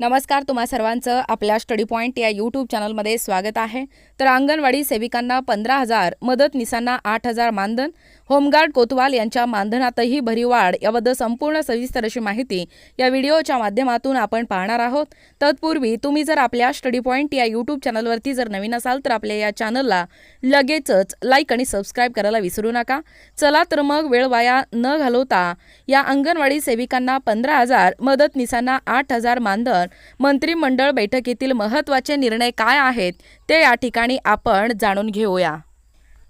नमस्कार तुम्हा सर्वांचं आपल्या स्टडी पॉईंट या यूट्यूब चॅनलमध्ये स्वागत आहे. तर अंगणवाडी सेविकांना पंधरा हजार मदतनीसांना आठ हजार मानधन. होमगार्ड कोतवाल यांच्या मानधनातही भरीव वाढ याबद्दल संपूर्ण सविस्तर अशी माहिती या व्हिडिओच्या माध्यमातून आपण पाहणार आहोत. तत्पूर्वी तुम्ही जर आपल्या स्टडी पॉईंट या यूट्यूब चॅनलवरती जर नवीन असाल तर आपल्या या चॅनलला लगेचच लाईक आणि सबस्क्राईब करायला विसरू नका. चला तर मग वेळ वाया न घालवता या अंगणवाडी सेविकांना पंधरा हजार मदतनीसांना आठ हजार मानधन मंत्रिमंडळ बैठकीतील महत्त्वाचे निर्णय काय आहेत ते या ठिकाणी आपण जाणून घेऊया.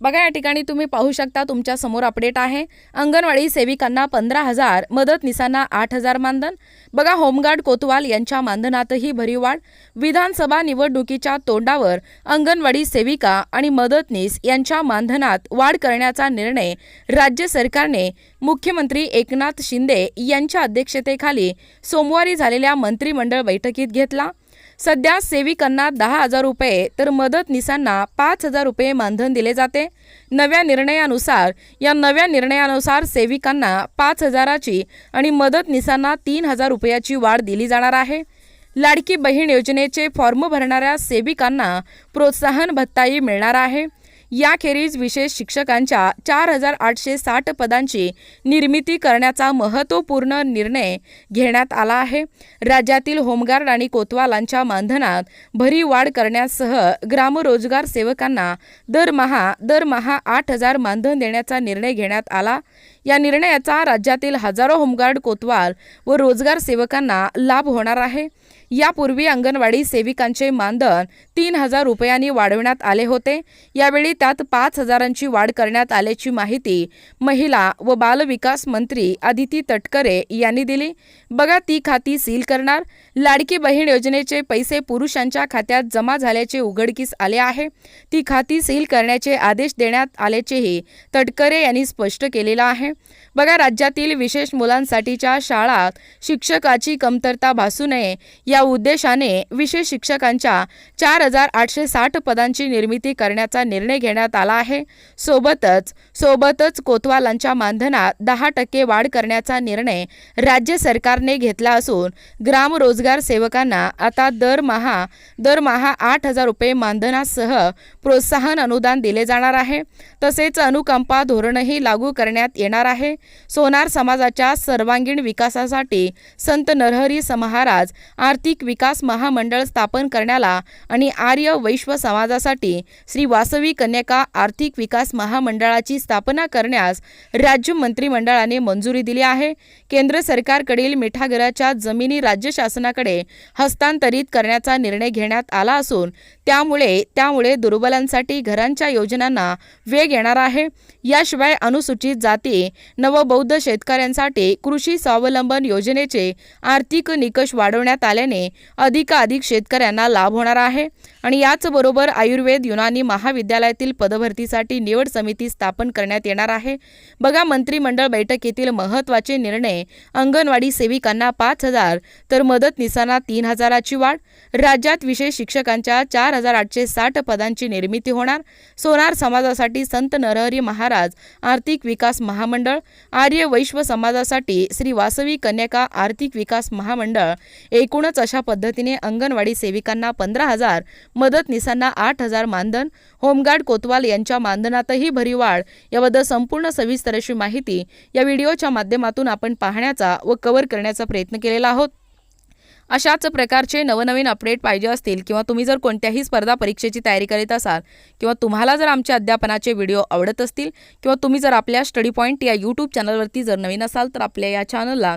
बघा या ठिकाणी तुम्ही पाहू शकता तुमच्यासमोर अपडेट आहे. अंगणवाडी सेविकांना पंधरा हजार मदतनीसांना आठ हजार मानधन. बघा होमगार्ड कोतवाल यांच्या मानधनातही भरीव वाढ. विधानसभा निवडणुकीच्या तोंडावर अंगणवाडी सेविका आणि मदतनीस यांच्या मानधनात वाढ करण्याचा निर्णय राज्य सरकारने मुख्यमंत्री एकनाथ शिंदे यांच्या अध्यक्षतेखाली सोमवारी झालेल्या मंत्रिमंडळ बैठकीत घेतला. सध्या सेविकांना दहा हजार रुपये तर मदतनीसांना पाच हजार रुपये मानधन दिले जाते. नव्या निर्णयानुसार या नव्या निर्णयानुसार सेविकांना पाच हजाराची आणि मदतनीसांना तीन हजार रुपयाची वाढ दिली जाणार आहे. लाडकी बहीण योजनेचे फॉर्म भरणाऱ्या सेविकांना प्रोत्साहन भत्ताही मिळणार आहे. याखेरीज विशेष शिक्षकांच्या चार हजार आठशे साठ पदांची निर्मिती करण्याचा महत्त्वपूर्ण निर्णय घेण्यात आला आहे. राज्यातील होमगार्ड आणि कोतवालांच्या मानधनात भरीव वाढ करण्यासह ग्रामरोजगार सेवकांना दरमहा दरमहा आठ हजार मानधन देण्याचा निर्णय घेण्यात आला. या निर्णयाचा राज्यातील हजारो होमगार्ड कोतवाल व रोजगार सेवकांना लाभ होणार आहे. यापूर्वी अंगणवाडी सेविकांचे मानधन तीन हजार रुपयांनी वाढवण्यात आले होते. यावेळी त्यात पाच हजारांची वाढ करण्यात आल्याची माहिती महिला व बालविकास मंत्री आदिती तटकरे यांनी दिली. बघा ती खाती सील करणार. लाडकी बहीण योजनेचे पैसे पुरुषांच्या खात्यात जमा झाल्याचे उघडकीस आले आहे. ती खाती सील करण्याचे आदेश देण्यात आल्याचेही तटकरे यांनी स्पष्ट केलेलं आहे. बघा राज्यातील विशेष मुलांसाठीच्या शाळात शिक्षकाची कमतरता भासू नये या उद्देशाने विशेष शिक्षकांच्या चार हजार आठशे साठ पदांची निर्मिती करण्याचा निर्णय घेण्यात आला आहे. सोबतच सोबतच कोतवालांच्या मानधनात दहा टक्के वाढ करण्याचा निर्णय राज्य सरकारने घेतला असून ग्राम रोजगार सेवकांना आता दरमहा दरमहा आठ हजार रुपये मानधनासह प्रोत्साहन अनुदान दिले जाणार आहे. तसेच अनुकंपा धोरणही लागू करण्यात येणार आहे. सोनार समाजाच्या सर्वांगीण विकासासाठी संत नरहरी महाराज आर्थिक विकास महामंडळ स्थापन करण्याला आणि आर्य वैश्व समाजासाठी श्री वासवी कन्यका आर्थिक विकास महामंडळाची स्थापना करण्यास राज्य मंत्रिमंडळाने मंजुरी दिली आहे. केंद्र सरकारकडील मिठागराच्या जमिनी राज्य शासनाकडे हस्तांतरित करण्याचा निर्णय घेण्यात आला असून त्यामुळे त्यामुळे दुर्बलांसाठी घरांच्या योजनांना वेग येणार आहे. याशिवाय अनुसूचित जाती नवबौद्ध शेतकऱ्यांसाठी कृषी स्वावलंबन योजनेचे आर्थिक निकष वाढवण्यात आल्याने अधिकाधिक शेतकऱ्यांना लाभ होणार आहे. आणि याचबरोबर आयुर्वेद युनानी महाविद्यालयातील पदभरतीसाठी निवड समिती स्थापन करण्यात येणार आहे. बघा मंत्रिमंडळ बैठकीतील महत्त्वाचे निर्णय. अंगणवाडी सेविकांना पाच हजार तर मदतनिसांना तीन हजाराची वाढ. राज्यात विशेष शिक्षकांच्या चार हजार आठशे साठ पदांची निर्मिती होणार. सोनार समाजासाठी संत नरहरी महाराज आर्थिक विकास महामंडळ. आर्य वैश्व समाजासाठी श्री वासवी कन्यका आर्थिक विकास महामंडळ. एकूणच अशा पद्धतीने अंगणवाडी सेविकांना पंधरा हजार मदतनीसांना आठ हजार मानधन होमगार्ड कोतवाल यांच्या मानधनातही भरीव वाढ याबद्दल संपूर्ण सविस्तर अशी माहिती या व्हिडिओच्या माध्यमातून आपण पाहण्याचा व कव्हर करण्याचा प्रयत्न केलेला आहोत. अशाच प्रकारचे नवनवीन अपडेट पाहिजे असतील किंवा तुम्ही जर कोणत्याही स्पर्धा परीक्षेची तयारी करीत असाल किंवा तुम्हाला जर आमच्या अध्यापनाचे व्हिडिओ आवडत असतील किंवा तुम्ही जर आपल्या स्टडी पॉईंट या यूट्यूब चॅनलवरती जर नवीन असाल तर आपल्या या चॅनलला